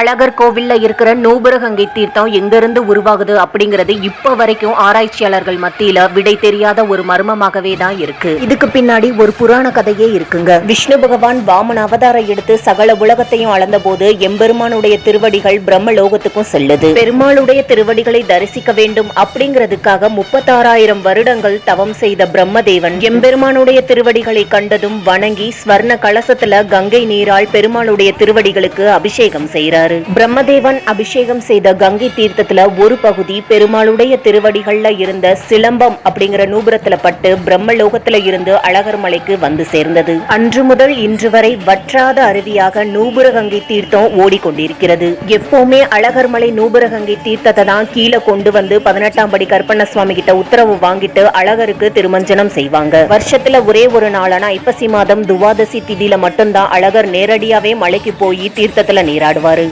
அழகர் கோவில்ல இருக்கிற நூபுரகங்கை தீர்த்தம் எங்கிருந்து உருவாகுது அப்படிங்கிறது இப்போ வரைக்கும் ஆராய்ச்சியாளர்கள் மத்தியில விடை தெரியாத ஒரு மர்மமாகவே தான் இருக்கு. இதுக்கு பின்னாடி ஒரு புராண கதையே இருக்குங்க. விஷ்ணு பகவான் வாமன அவதாரம் எடுத்து சகல உலகத்தையும் அளந்த போது எம்பெருமானுடைய திருவடிகள் பிரம்ம லோகத்துக்கும் செல்லுது. பெருமாளுடைய திருவடிகளை தரிசிக்க வேண்டும் அப்படிங்கிறதுக்காக முப்பத்தாறாயிரம் வருடங்கள் தவம் செய்த பிரம்மதேவன் எம்பெருமானுடைய திருவடிகளை கண்டதும் வணங்கி ஸ்வர்ண கலசத்துல கங்கை நீரால் பெருமாளுடைய திருவடிகளுக்கு அபிஷேகம் செய்கிறார் செய்றாரு பிரம்மதேவன் அபிஷேகம் செய்த கங்கை தீர்த்தத்துல ஒரு பகுதி பெருமாளுடைய திருவடிகள்ல இருந்த சிலம்பம் அப்படிங்கிற நூபுரத்துல பட்டு பிரம்மலோகத்துல இருந்து அழகர் மலைக்கு வந்து சேர்ந்தது. அன்று முதல் இன்று வரை வற்றாத அருவியாக நூபுர கங்கை தீர்த்தம் ஓடிக்கொண்டிருக்கிறது. எப்பவுமே அழகர் மலை நூபுர கங்கை தீர்த்தத்தை தான் கீழே கொண்டு வந்து பதினெட்டாம் படி கற்பண்ண சுவாமி கிட்ட உத்தரவு வாங்கிட்டு அழகருக்கு திருமஞ்சனம் செய்வாங்க. வருஷத்துல ஒரே ஒரு நாளான ஐப்பசி மாதம் துவாதசி திதியில மட்டும்தான் அழகர் நேரடியாவே மலைக்கு போய் தீர்த்தத்துல நீராடுவாரு.